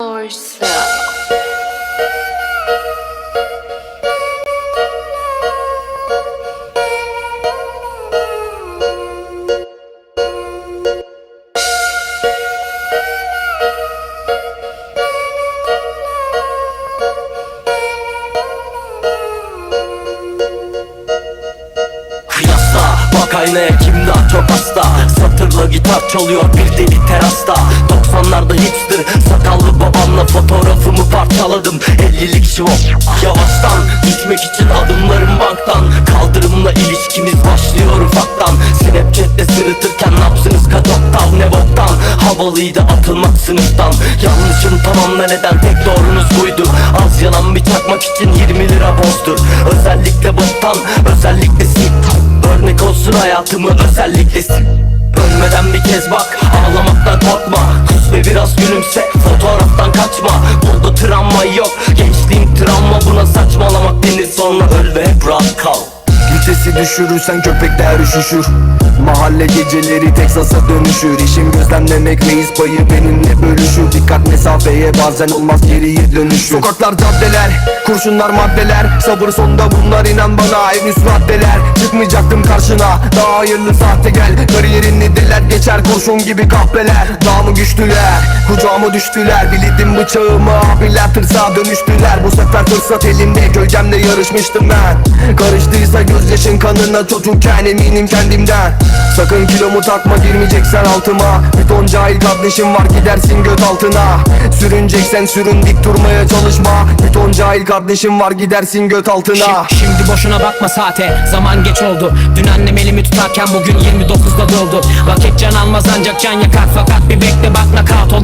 yourself. Kıyasla bak aynaya kim daha çok hasta Satırla gitar çalıyor bir deli terasta. 90'larda hipster sakallı babamla fotoğrafımı parçaladım. 50'lik şivop Yavaştan. Gitmek için adımlarım banktan. Kaldırımla ilişkimiz başlıyor ufaktan. Snapchat'te sırıtırken napsınız katoktan Ne boktan? Havalıydı atılmak sınıftan. Yanlışım tamamla neden tek doğrunuz buydu? Az yanan bir çakmak için 20 lira bozdur Özellikle boktan özellikle sip Örnek olsun hayatımı özellikle sip Ölmeden bir kez bak ağlamaktan korkma Kus ve biraz gülümse fotoğraftan kaçma. Burada travma yok gençliğim travma. Buna saçmalamak denir sonra öl ve hep rahat kal. Vitesi düşürürsen köpekler üşüşür. Mahalle geceleri Teksas'a dönüşür. İşim gözlemlemek reis payı benimle bölüşür. Dikkat mesafeye bazen olmaz geriye dönüşür. Sokaklar caddeler, kurşunlar maddeler. Sabır sonunda bunlar inan bana. En üst maddeler. Çıkmayacaktım karşına. Daha hayırlı sahte gel. Kariyerini deler geçer kurşun gibi kahpeler Daha mı güçlüler, kucağıma düştüler Bildim bıçağımı abiler tırsağa dönüştüler. Bu sefer fırsat elimde gölgemle yarışmıştım ben. Karıştıysa gözyaşın kanına çocukken eminim kendimden Sakın kilomu takma girmeyeceksen altıma. Bir ton cahil kardeşim var gidersin göt altına. Sürüneceksen sürün dik durmaya çalışma. Bir ton cahil kardeşim var gidersin göt altına. Şi- Şimdi boşuna bakma saate Zaman geç oldu. Dün annem elimi tutarken bugün 29'da doldu. Vakit can almaz ancak can yakar. Fakat bir bekle bak çok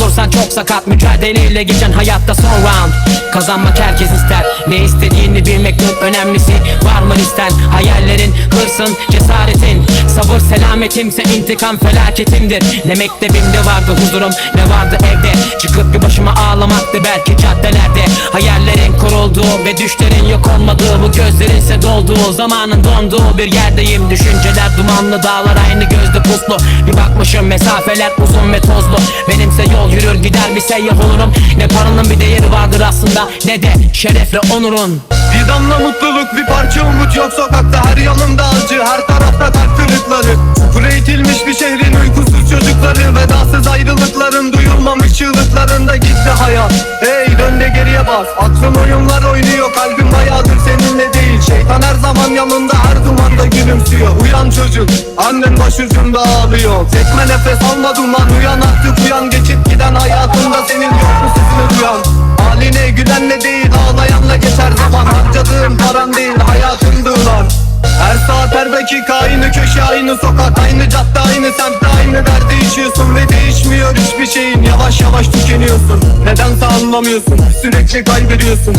sakat Mücadeleyle geçen hayatta son round. Kazanmak herkes ister. Ne istediğini bilmek önemlisi. Var mı listen? Hayallerin, hırsın, cesaretin. Sabır selametimse intikam felaketimdir. Ne mektebimde vardı huzurum. Ne vardı evde? Çıkıp bir başıma ağlamaktı belki caddelerde. Hayallerin kurulduğu ve düşlerin yok olmadığı Bu gözlerinse dolduğu zamanın donduğu bir yerdeyim. Düşünceler dumanlı dağlar aynı gözde puslu. Bir bakmışım mesafeler uzun ve tozlu. Benimse yol yürür gider bir seyyah olurum. Ne paranın bir değeri vardır aslında ne de şerefle onurun. Bir damla mutluluk bir parça umut yok sokakta. Her yanımda acı her tarafta kalp kırıkları. Sıfır eğitilmiş bir şehrin uykusuz çocukları. Vedasız ayrılıkların duyulmamış çığlıklarında gitti hayat. Hey dön de geriye bas. Aklın oyunlar oynuyor kalbim bayağıdır seninle değil. Şeytan her zaman yanında her dumanda gülümsüyor. Uyan çocuk annen başucunda ağlıyor. Tekme nefes alma duman uyan artık uyan paran değil hayatındı ulan her saat her dakika aynı köşe aynı sokak Aynı cadde aynı semtte aynı derde içiyorsun Ve değişmiyor hiçbir şeyin. Yavaş yavaş tükeniyorsun. Nedense anlamıyorsun sürekli kaybediyorsun